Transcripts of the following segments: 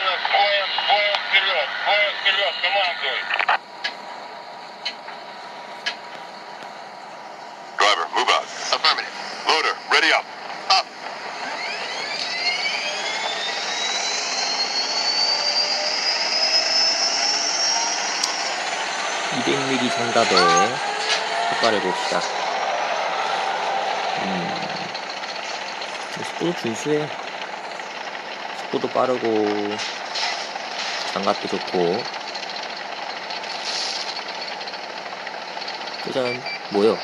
Выполнено. Двое, двое вперед. Двое вперед. Командуй. Driver, move out. Affirmative. Loader, ready up. Up. 200mm 장갑에 효과를 봅시다. 음, 속도 준수해. 속도도 빠르고, 장갑도 좋고. 짜잔, 뭐요?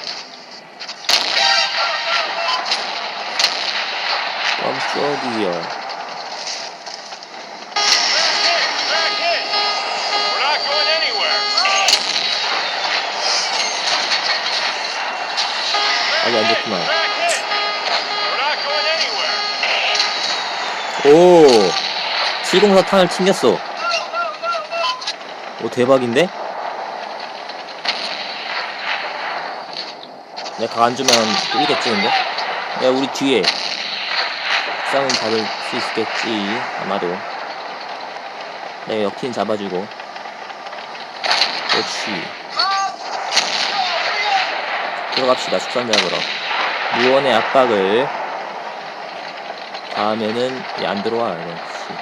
깜짝이야. 아주 안 좋구만. 오! 704 탄을 튕겼어. 오, 대박인데? 내가 가 안주면 뚫리겠지, 근데? 야, 우리 뒤에. 싸움 잡을 수 있겠지, 아마도. 내가 역팀 잡아주고. 그렇지. 들어갑시다, 숙산 잡으러. 무언의 압박을 다음에는 얘안 들어와 이거. 씨.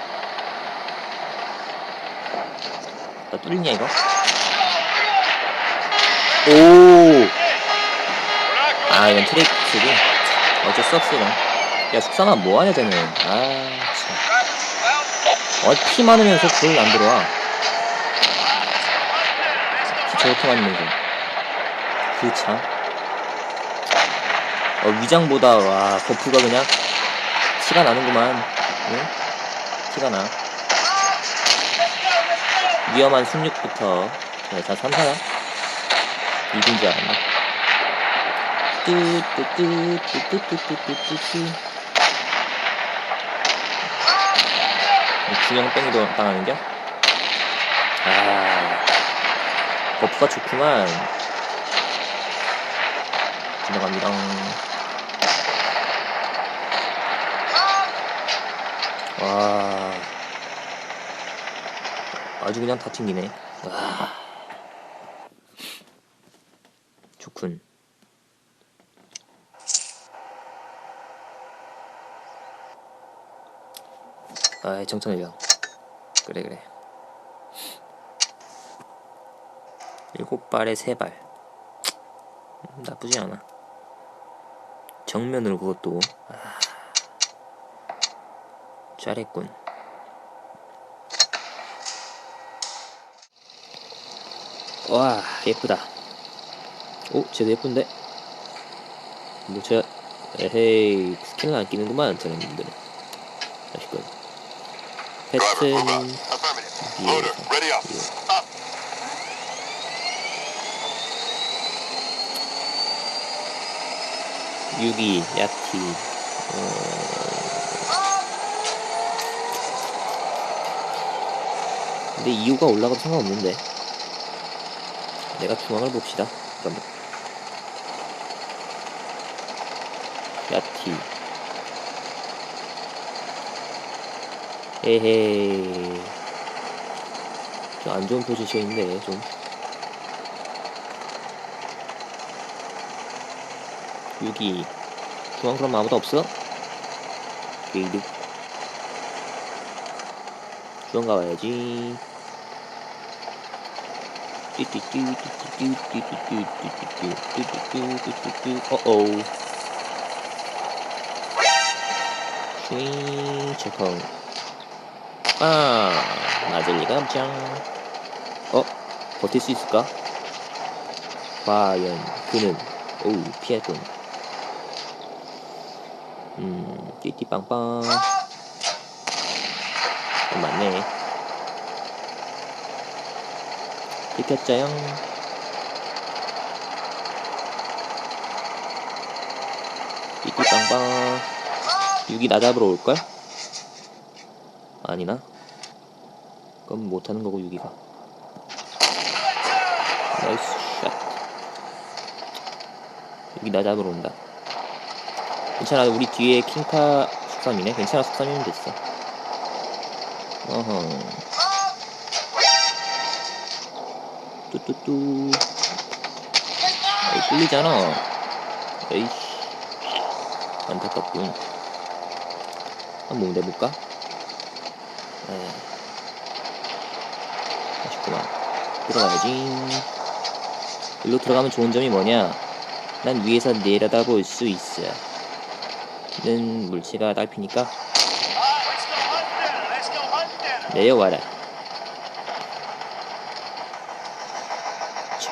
나 뚫리냐 이거? 오! 아 이건 트릭스고 어쩔 수 없어 이건. 야 숙상아 뭐하냐 쟤는. 아참. 어피 많으면서 그걸 안 들어와. 피 저렇게 많으면서 그참 어, 위장보다 와 버프가 그냥 티가 나는구만 응? 티가 나 위험한 숙육부터 네, 자 삼사야 이긴 줄 알았나 뚜뚜뚜뚜뚜뚜뚜뚜뚜 중형 뺑이도 당하는 겨? 아 버프가 좋구만 지나갑니다 와. 아주 그냥 다 튕기네. 와. 좋군. 아이 정천일령. 그래 그래. 일곱 발에 세발. 음, 나쁘지 않아. 정면으로 그것도. 아, 잘했군 와 예쁘다 오 쟤도 예쁜데 뭐 제가 에헤이 스킨을 안 끼는구만 저런 분들은 아쉽군. 패튼. Up. 유기 야티 어... 근데 이유가 올라가도 상관없는데. 내가 중앙을 봅시다. 그러면. 야티 에헤이. 좀 안 좋은 포지션인데 좀. 유기. 중앙 그럼 아무도 없어? 게이드 중앙 가봐야지 어어 슈잉 체크 아 맞을 리가 없장 어? 버틸 수 있을까? 과연 그는 오우 피했군 음, 띠띠빵빵. 어, 맞네. 띠켰자영. 띠띠빵빵. 여기 나 잡으러 올걸? 아니나? 그럼 못하는 거고, 유기가. 나이스 샷. 여기 나 잡으러 온다. 괜찮아 우리 뒤에 킹카 13이네 괜찮아 13이면 됐어 어허. 뚜뚜뚜. 에이, 꿀리잖아. 에이씨. 안타깝군. 한번 내볼까? 에. 아쉽구만. 들어가야지. 일로 들어가면 좋은 점이 뭐냐? 난 위에서 내려다볼 수 있어. 는 물체가 hunt dinner. 내려와라.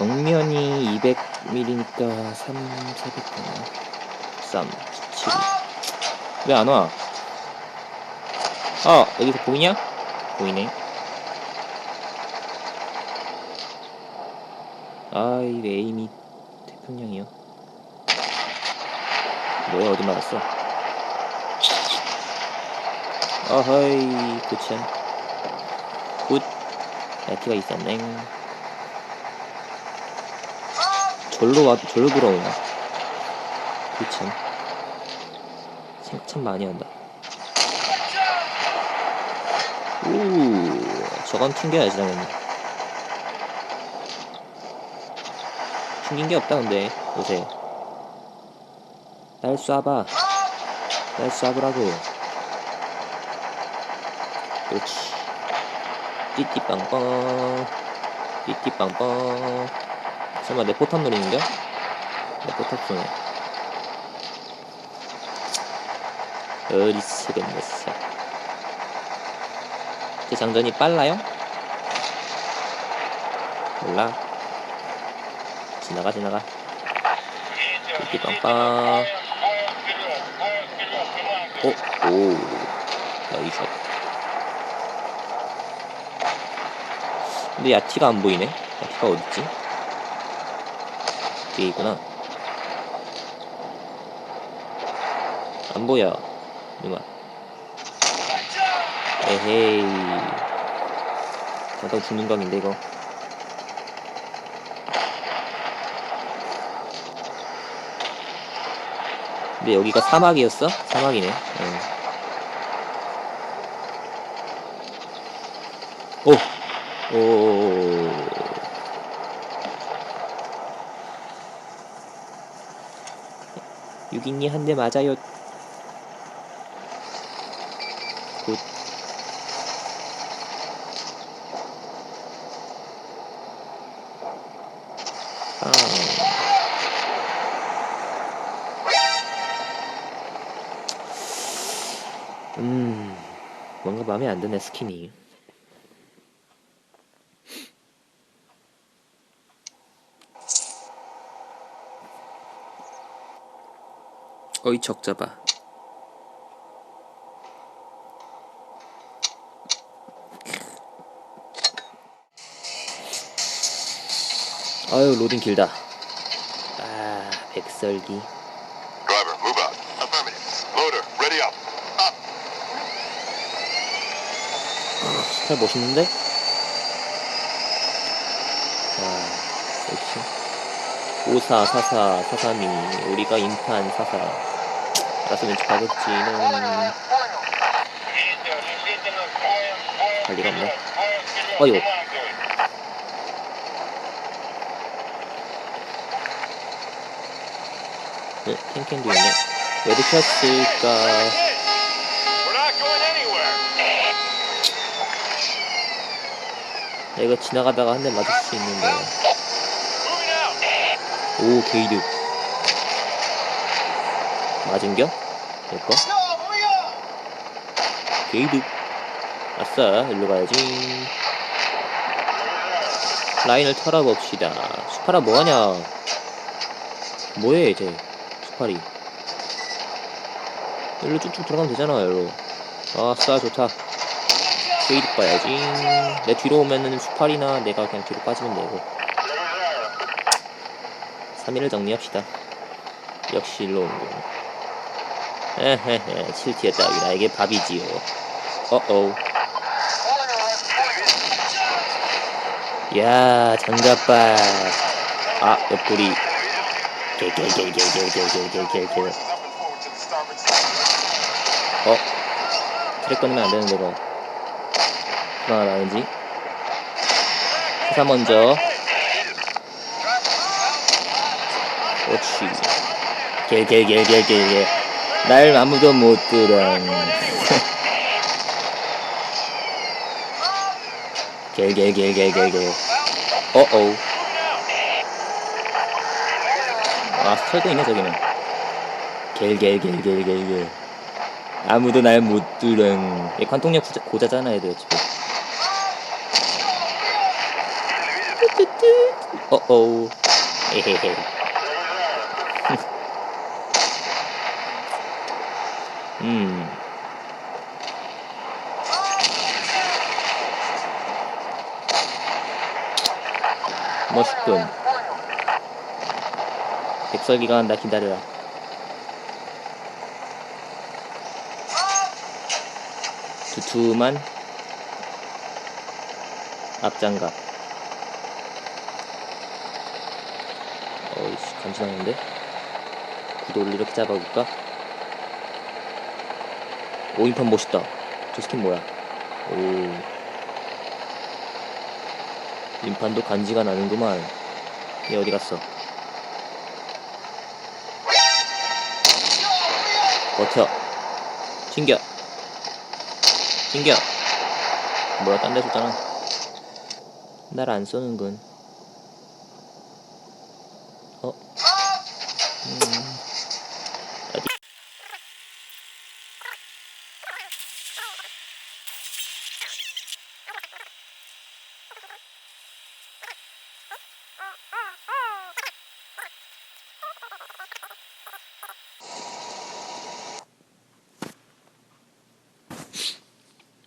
정면이 200mm니까 3, 400. 3, 7. 왜 안 와? 아, 여기서 보이냐? 보이네. 아이, 왜 에임이 태평양이요. 뭐야, 어디 맞았어? 어허이, 고참. 굿. 야티가 있었네. 절로 와, 절로 돌아오나. 고참. 생참 많이 한다. 오, 저건 튕겨야지, 당연히. 튕긴 게 없다, 근데, 요새. 날 쏴봐. 날 쏴보라고. 그렇지. 띠띠빵빵. 띠띠빵빵. 설마 내 포탑 노리는겨? 내 포탑 쏘네. 녀석. 제 장전이 빨라요? 몰라. 지나가, 지나가. 띠띠빵빵. 어? 오. 나이샷. 근데 야티가 안 보이네? 야티가 어딨지? 뒤에 있구나. 안 보여. 누나. 에헤이. 잠깐 죽는 각인데, 이거. 근데 여기가 사막이었어? 사막이네. 응. 오! 오. 유기니 한 대 맞아요. 굿. 아. 음, 뭔가 마음에 안 드네, 스킨이. 어이, 적잡아. 아유, 로딩 길다. 아, 백설기. Driver, move out. Affirmative. Loader, ready up. Up. 스타일 멋있는데? 와, 역시. 54, 44, 432. 우리가 인판 44. 알아서 왼쪽 가겠지는 할 리가 없네. 어이구. 네, 캔캔도 있네. not going anywhere. 내가 지나가다가 한 대 맞을 수 있는데. 오, 게이드. 맞은겨? 내꺼? 게이드. 아싸, 일로 가야지. 라인을 털어봅시다. 수파라 뭐하냐? 뭐해, 이제. 수파리. 일로 쭉쭉 들어가면 되잖아, 일로. 아싸, 좋다. 게이드 봐야지. 내 뒤로 오면은 수파리나 내가 그냥 뒤로 빠지면 되고. 3위를 정리합시다. 역시 일로 오는군. 에헤헤, 7티어 따위 나에게 밥이지요. 어어. 야, 장갑발. 아, 옆구리. 개개개개개개개개개개. 어? 트랙 끊으면 안 되는데, 이거. 나는지 회사 먼저 그렇지 개개개개개개 날 아무도 못 들어. 개개개개개개. 어어 아 털고 있네 저기는. 겔겔겔겔겔겔. 아무도 날 못 들응 얘 관통력 고자, 고자잖아 애들 어차피 어어 에헤헤 음. 멋있군. 백설기가 간다 기다려라. 두툼한 앞장갑. 어이씨 간지나는데? 구도를 이렇게 잡아볼까 오인판 멋있다. 저 스킨 뭐야? 오. 인판도 간지가 나는구만. 얘 어디 갔어? 버텨. 튕겨. 튕겨. 뭐야 딴데 줬잖아. 날 안 쏘는군 어? 음. 어디?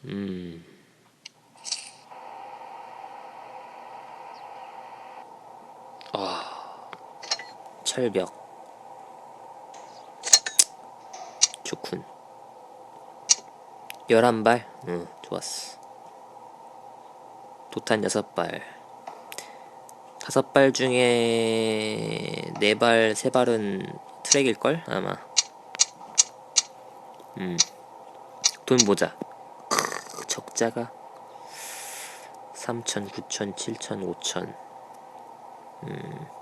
음. 아, 철벽. 좋군. 11발? 응, 좋았어. 도탄 6발. 5발 중에 4발, 3발은 트랙일걸? 아마. 음. 돈 보자. 크, 적자가 3천, 9천, 7천, 5천. 음.